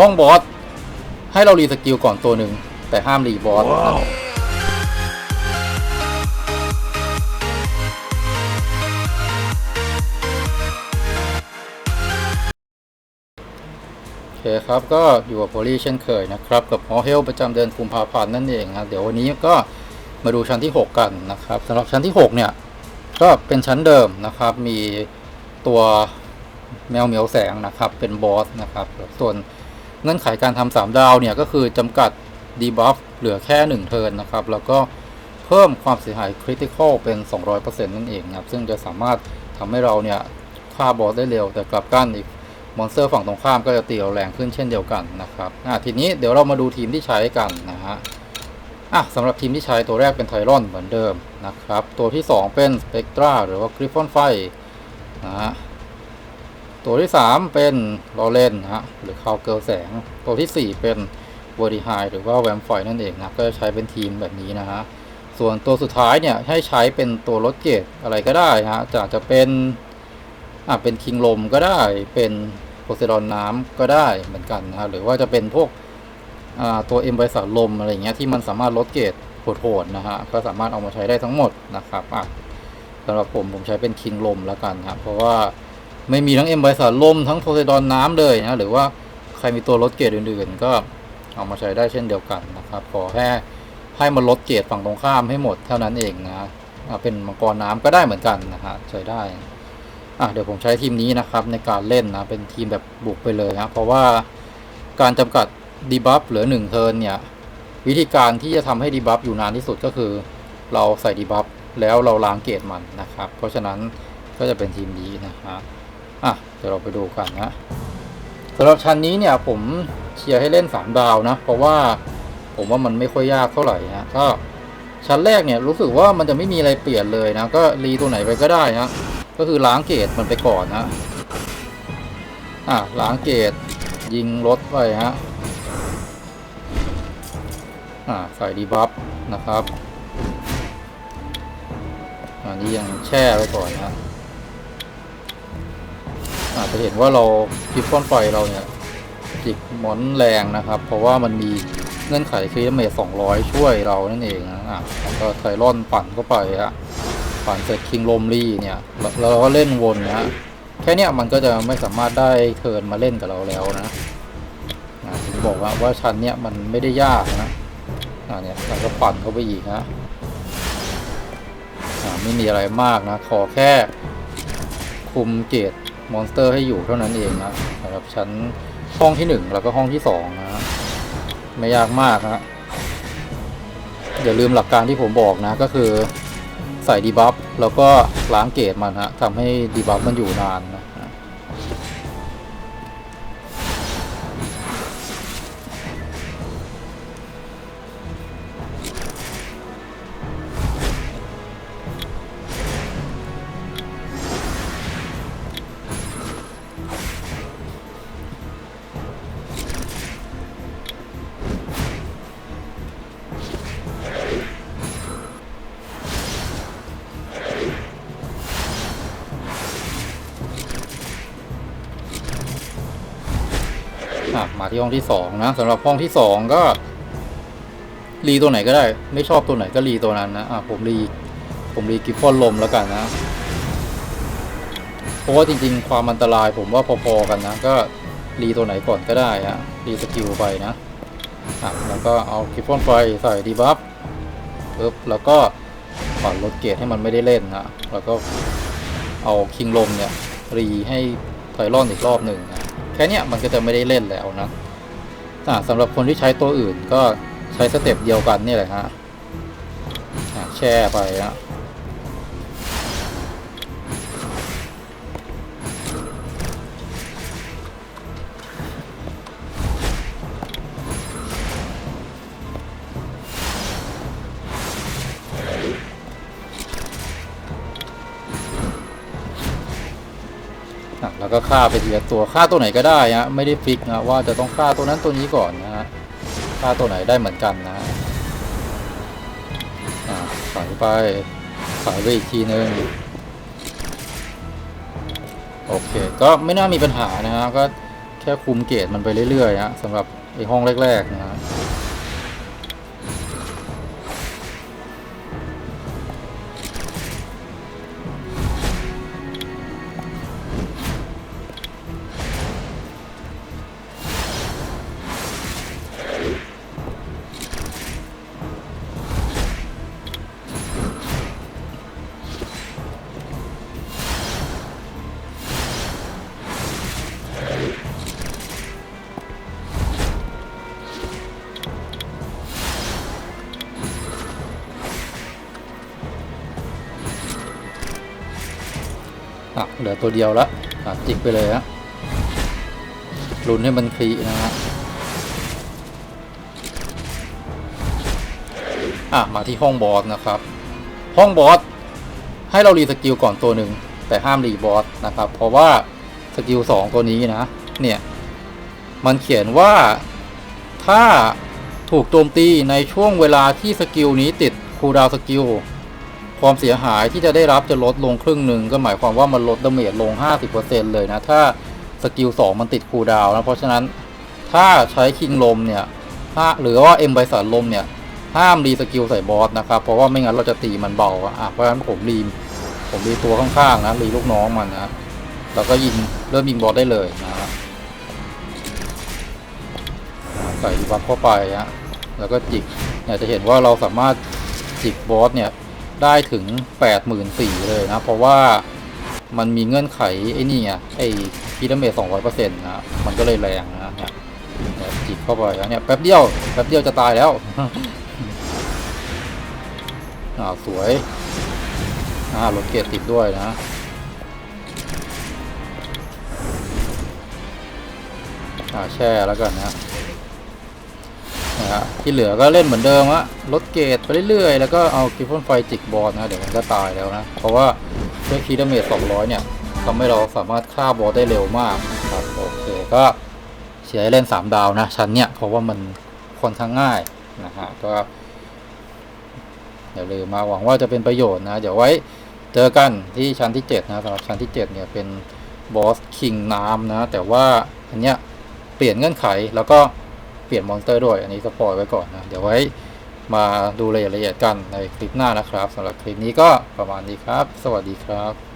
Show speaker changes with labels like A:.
A: ห้องบอส ให้เรารีสกิลก่อนตัวหนึ่ง แต่ห้ามรีบอสนะครับโอเคครับ ก็อยู่กับโพลีเช่นเคยนะครับ กับฮอเฮลประจำเดือนกุมภาพันธ์นั่นเองนะเดี๋ยววันนี้ก็มาดูชั้นที่ 6 กันนะครับสำหรับชั้นที่ 6 เนี่ย ก็เป็นชั้นเดิมนะครับ มีตัวแมวเหมียวแสงนะครับเป็นบอสนะครับ ส่วน เงื่อนไขการทำสามดาวเนี่ยก็คือจำกัดดีบัฟเหลือแค่ 1 เทิร์นนะครับ แล้วก็เพิ่มความเสียหายคริติคอลเป็น 200%นั่นเองนะครับ ซึ่งจะสามารถทำให้เราเนี่ยฆ่าบอสได้เร็ว แต่กลับกันอีกมอนสเตอร์ฝั่งตรงข้ามก็จะตีเราแรงขึ้นเช่นเดียวกันนะครับอะทีนี้เดี๋ยวเรามาดูทีมที่ใช้กันนะฮะอะสำหรับทีมที่ใช้ตัวแรกเป็นไทรอนเหมือนเดิมนะครับ ตัวที่ 2 เป็นสเปกตราหรือว่ากริฟฟอนไฟนะฮะ ตัวที่ 3 เป็นลอเรนนะฮะหรือคาวเกิลแสง ตัวทีสี่4 เป็นวอร์ดีไฮหรือว่าแวมไฟนั่นเองนะก็จะใช้เป็นทีมแบบนี้นะฮะส่วนตัวสุดท้ายเนี่ยให้ใช้เป็นตัวรถเกตอะไรก็ได้ฮะจะจะเป็นอะเป็นคิงลมก็ได้เป็นโพไซดอนน้ำก็ได้เหมือนกันนะฮะหรือว่าจะเป็นพวกอ่าตัว M บริษัทลมอะไรเงี้ยที่มันสามารถลดเกรดโหดๆนะฮะก็สามารถเอามาใช้ได้ทั้งหมดนะครับอะสำหรับผมผมใช้เป็นคิงลมแล้วกันครับเพราะว่า ไม่มีทั้ง M บริษัทลมทั้งโพไซดอนน้ำเลยนะหรือว่าใครมีตัวลดเกรดอื่นๆ ก็เอามาใช้ได้เช่นเดียวกันนะครับขอแค่ให้มันลดเกรดฝั่งตรงข้ามให้หมดเท่านั้นเองนะเป็นมังกรน้ำก็ได้เหมือนกันนะฮะใช้ได้อะเดี๋ยวผมใช้ทีมนี้นะครับในการเล่นนะเป็นทีมแบบบุกไปเลยครับเพราะว่าการจำกัดดีบัฟเหลือหนึ่งเทิร์นเนี่ยวิธีการที่จะทำให้ดีบัฟอยู่นานที่สุดก็คือ เราใส่ดีบัฟแล้วเราล้างเกตมันนะครับ เพราะฉะนั้นก็จะเป็นทีมนี้นะฮะ อะเดี๋ยวเราไปดูกันนะสำหรับชั้นนี้เนี่ยผมเชียร์ให้เล่น 3 ดาวนะ เพราะว่าผมว่ามันไม่ค่อยยากเท่าไหร่นะก็ชั้นแรกเนี่ยรู้สึกว่ามันจะไม่มีอะไรเปลี่ยนเลยนะ ก็รีตัวไหนไปก็ได้นะก็คือล้างเกตมันไปก่อนนะอะล้างเกตยิงรถไปฮะอ่าใส่ดีบัฟนะครับอันนี้ยังแช่ไว้ก่อนนะ อาจจะเห็นว่าเราคลิปฟ้อนไฟเราเนี่ยจิกมอนแรงนะครับ เพราะว่ามันมีเงื่อนไขครีเมท200ช่วยเรานั่นเองนะอะแล้วก็ไทรอนปั่นเข้าไปฮะปั่นเสร็จคิงลมลีเนี่ยแล้วเราก็เล่นวนนะฮะแค่เนี้ยมันก็จะไม่สามารถได้เทิร์นมาเล่นกับเราแล้วนะอะผมบอกว่าว่าชั้นเนี้ยมันไม่ได้ยากนะอ่าเนี่ยเราก็ปั่นเข้าไปอีกนะอ่าไม่มีอะไรมากนะขอแค่คุมเกต มอนสเตอร์ให้อยู่เท่านั้นเองนะสำหรับชั้นห้องที่หนึ่งแล้วก็ห้องที่สองนะ ไม่ยากมากนะอย่าลืมหลักการที่ผมบอกนะ ก็คือใส่ดีบัฟแล้วก็ล้างเกตมันฮะทำให้ดีบัฟมันอยู่นานนะ อะมาที่ห้องที่สองนะสำหรับห้องที่สองก็ รีตัวไหนก็ได้ ไม่ชอบตัวไหนก็รีตัวนั้นนะอะผมรีผมรีกิฟฟอนลมแล้วกันนะเพราะว่าจริง ๆ ความอันตรายผมว่าพอๆกันนะ ก็รีตัวไหนก่อนก็ได้ฮะรีสกิลไปนะอะแล้วก็เอากิฟฟอนไฟใส่ดีบัฟปึ๊บแล้วก็ปั่นลดเกตให้มันไม่ได้เล่นนะแล้วก็เอาคิงลมเนี่ยรีให้ไทรอนอีกรอบหนึ่งนะ แค่เนี้ยมันก็จะไม่ได้เล่นแล้วนะอ่าสำหรับคนที่ใช้ตัวอื่นก็ใช้สเต็ปเดียวกันนี่แหละฮะแช่ไปฮะ แล้วก็ฆ่าไปทีละตัวฆ่าตัวไหนก็ได้ฮะไม่ได้ฟิกนะว่าจะต้องฆ่าตัวนั้นตัวนี้ก่อนนะฮะฆ่าตัวไหนได้เหมือนกันนะฮะอ่าใส่ไปใส่ไปอีกทีนึงโอเค ก็ไม่น่ามีปัญหานะฮะก็แค่คุมเกรดมันไปเรื่อยๆฮะสำหรับไอห้องแรกๆนะฮะ อะเหลือตัวเดียวละอะจิกไปเลยฮะลุ้นให้มันคลีนะฮะอะมาที่ห้องบอสนะครับ ห้องบอสให้เรารีสกิลก่อนตัวหนึ่งแต่ห้ามรีบอสนะครับ เพราะว่าสกิลสองตัวนี้นะ เนี่ย มันเขียนว่าถ้าถูกโจมตีในช่วงเวลาที่สกิลนี้ติดคูดาวสกิล ความเสียหายที่จะได้รับจะลดลงครึ่งหนึ่งก็หมายความว่ามันลดดาเมจลง 50%เลยนะ ถ้าสกิล 2 มันติดคูดาวนะ เพราะฉะนั้นถ้าใช้คิงลมเนี่ยถ้าหรือว่าเอ็มไบสันลมเนี่ย ห้ามรีสกิลใส่บอสนะครับ เพราะว่าไม่งั้นเราจะตีมันเบาอะอะเพราะฉะนั้นผมรีมผมรีตัวข้างๆนะรีลูกน้องมันนะแล้วก็ยิงเริ่มยิงบอสได้เลยนะใส่บัฟเข้าไปฮะแล้วก็จิกเนี่ยจะเห็นว่าเราสามารถจิกบอสเนี่ย ได้ถึง 84,000เลยนะ เพราะว่ามันมีเงื่อนไข ไอ้นี่ไงไอ้พีระเมดาเมจ200%นต์นะมันก็เลยแรงนะเนี่ยจิกเข้าไปแล้วเนี่ยแป๊บเดียวแป๊บเดียวจะตายแล้วอ่าสวยอ่ารถเกียร์ติดด้วยนะอ่าแช่แล้วกันนะ นะฮะที่เหลือก็เล่นเหมือนเดิมอะลดเกรดไปเรื่อยๆ แล้วก็เอากิฟฟอนไฟจิกบอลนะเดี๋ยวมันก็ตายแล้วนะ เพราะว่าด้วยคีดเมจ200 เนี่ยทำให้เราสามารถฆ่าบอสได้เร็วมากครับโอเคก็เชียร์ให้เล่น 3 ดาวนะชั้นเนี่ยเพราะว่ามันค่อนข้างง่ายนะฮะก็อย่าลืมมาหวังว่าจะเป็นประโยชน์นะเดี๋ยวไว้เจอกันที่ชั้นที่ 7 นะสำหรับชั้นที่ 7 เนี่ยเป็นบอสคิงน้ำนะ แต่ว่าอันเนี้ยเปลี่ยนเงื่อนไขแล้วก็ เปลี่ยนมอนสเตอร์ด้วย อันนี้สปอยไว้ก่อนนะ เดี๋ยวไว้มาดูรายละเอียดกันในคลิปหน้านะครับสำหรับคลิปนี้ก็ประมาณนี้ครับ สวัสดีครับ